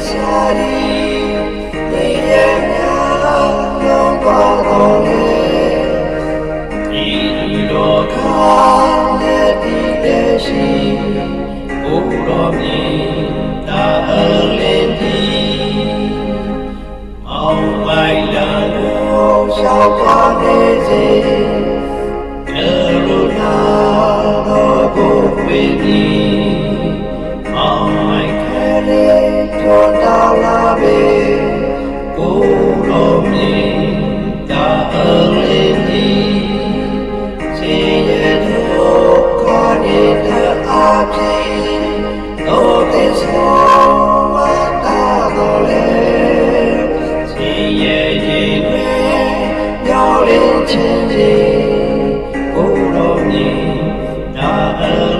Sorry, they are now long gone. တော်ကောင်းတဲ့ဒီတဲ့ရှိဘုရားမြင်တာအလင်းဒီမောင်ပိုင်လာလို့ရှောက်ပါနေစေကရုဏာတော်ကိုပြည့်ဒီမောင်မိုင်ခဲတဲ့တော်တော်လာပဲဘုရားမြင်တာအလင်း ခြင်းသည်ဘုရောမြင်နာအလ